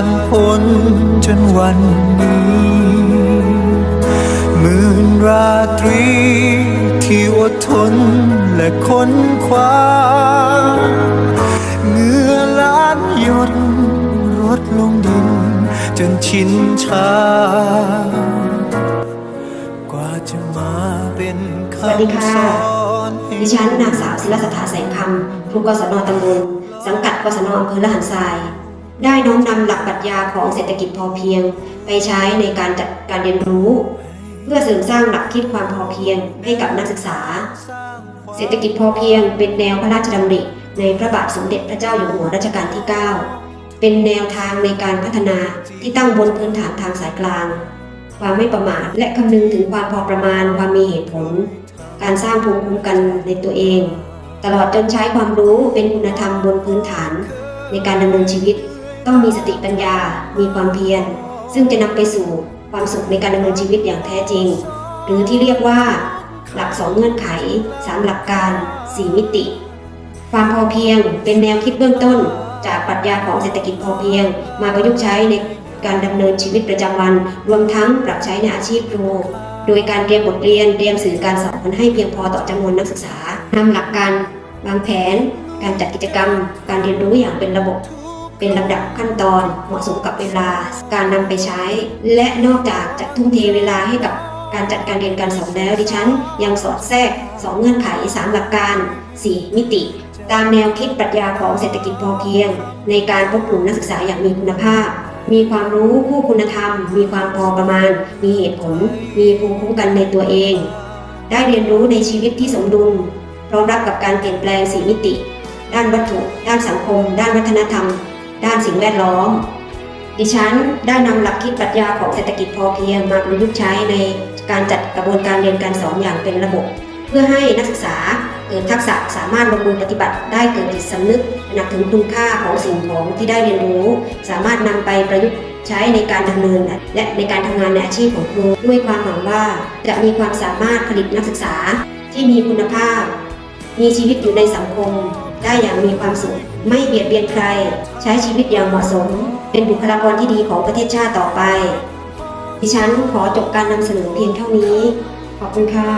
านพ้นจนวันนี้หมื่นราตรีที่อดทนและค้นคว้าเหงื่อล้านหยดรดลงดินจนชินชา กว่าจะมาเป็นสวัสดีคำค่ะสอนให้ดิฉันนางสาวศิลสถาแสงคำครูกศนตำบลสังกัดกศนอำเภอละหันทราย ได้น้อมนำหลักปรัชญาของเศรษฐกิจพอเพียง ไปใช้ในการจัดการเรียนรู้ เพื่อเสริมสร้างหลักคิดความพอเพียงให้กับนักศึกษา เศรษฐกิจพอเพียง เป็นแนวพระราชดำริในพระบาทสมเด็จพระเจ้าอยู่หัวรัชกาลที่ 9 เป็นแนวทางในการพัฒนาที่ตั้งบนพื้นฐานทางสายกลาง ความไม่ประมาทและคำนึงถึงความพอประมาณความมีเหตุผล การสร้างภูมิคุ้มกันในตัวเอง ตลอดจนใช้ความรู้เป็นคุณธรรมบนพื้นฐานในการดำเนินชีวิต ต้องมีสติปัญญา มีความเพียร ซึ่งจะนำไปสู่ความสุขในการดำเนินชีวิตอย่างแท้จริง หรือที่เรียกว่า หลักสองเงื่อนไขสามหลักการสี่มิติ ความพอเพียงเป็นแนวคิดเบื้องต้น จากปรัชญาของเศรษฐกิจพอเพียง มาประยุกต์ใช้ในการดำเนินชีวิตประจำวัน รวมทั้งปรับใช้ในอาชีพครูโดยการเตรียมบทเรียนเตรียมสื่อการสอนให้เพียงพอต่อจำนวนนักศึกษานำหลักการวางแผน การจัดกิจกรรม การเรียนรู้อย่างเป็นระบบ เป็นลำดับขั้นตอนเหมาะสมกับเวลาการนำไปใช้ และนอกจากจะทุ่มเทเวลาให้กับการจัดการเรียนการสอนแล้วดิฉัน ยังสอดแทรก 2 เงื่อนไข 3 หลักการ 4 มิติ ตามแนวคิดปรัชญาของเศรษฐกิจพอเพียง ในการพบกลุ่มนักศึกษาอย่างมีคุณภาพ มีความรู้คู่คุณธรรม มีความพอประมาณ มีเหตุผล มีภูมิคุ้มกันในตัวเอง ได้เรียนรู้ในชีวิตที่สมดุลพร้อมรับกับการเปลี่ยนแปลงสี่มิติ ด้านวัตถุ ด้านสังคม ด้านวัฒนธรรม ด้านสิ่งแวดล้อม ดิฉันได้นำหลักคิดปรัชญาของเศรษฐกิจพอเพียงมาประยุกต์ใช้ในการจัดกระบวนการเรียนการสอนอย่างเป็นระบบ เพื่อให้นักศึกษาเกิดทักษะสามารถลงมือปฏิบัติได้เกิดจิตสำนึกหนักถึงคุณค่าของสิ่งของที่ได้เรียนรู้ สามารถนำไปประยุกต์ใช้ในการดำเนินและในการทำงานในอาชีพของครู ด้วยความหวังว่าจะมีความสามารถผลิตนักศึกษาที่มีคุณภาพ มีชีวิตอยู่ในสังคม ได้อย่างมีความสุข ไม่เบียดเบียนใคร ใช้ชีวิตอย่างเหมาะสม เป็นบุคลากรที่ดีของประเทศชาติต่อไป ดิฉันขอจบการนำเสนอเพียงเท่านี้ ขอบคุณค่ะ